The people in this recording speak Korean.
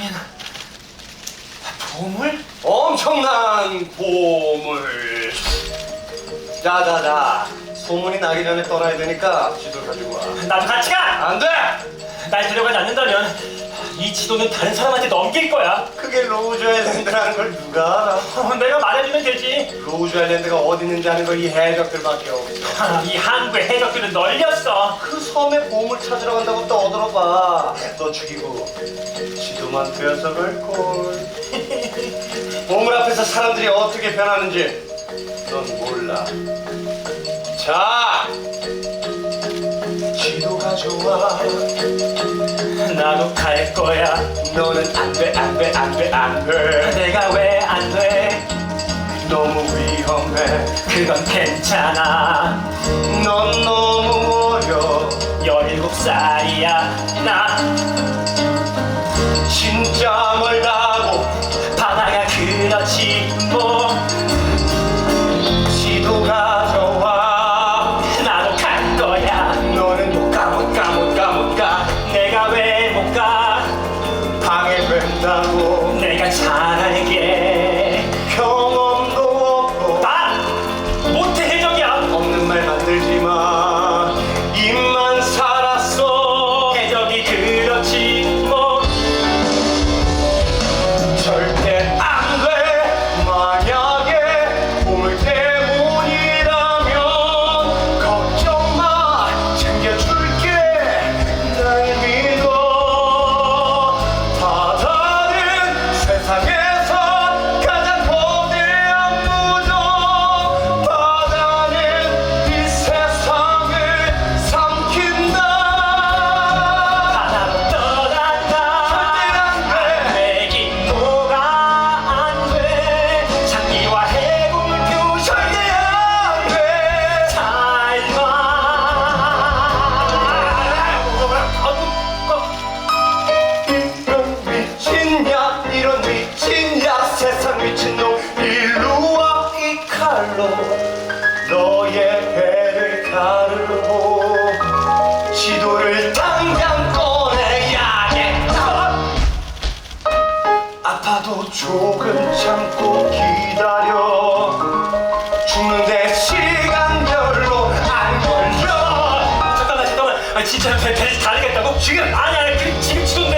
그렇다면 보물? 엄청난 보물. 자자자, 소문이 나기 전에 떠나야 되니까 지도 가지고 와. 나도 같이 가! 안 돼! 날 데려가지 않는다면 이 지도는 다른 사람한테 넘길 거야. 그게 로즈 아일랜드라는 걸 누가 알아? 어, 내가 말해주면 되지. 로즈 아일랜드가 어디 있는지 아는 거이 해적들밖에 없어. 아, 이 항구의 해적들은 널렸어. 그 섬에 보물 찾으러 간다고 떠들어봐. 너 죽이고 지도만 되어서 걸걸. 보물 앞에서 사람들이 어떻게 변하는지 넌 몰라. 자, 지도가 좋아. 나도 갈 거야. 너는 안 돼, 안 돼, 안 돼, 안 돼. 내가 왜 안 돼? 너무 위험해. 그건 괜찮아. 넌 너무 어려. 열일곱 살이야. 나 cantago 칼로 너의 배를 가르고 지도를 당장 꺼내야겠다 아파도 조금 참고 기다려 죽는데 시간 별로 안 걸려 잠깐만 잠깐만 아, 진짜 배, 배를 다르겠다고? 지금? 아니 아니 그, 지금 지금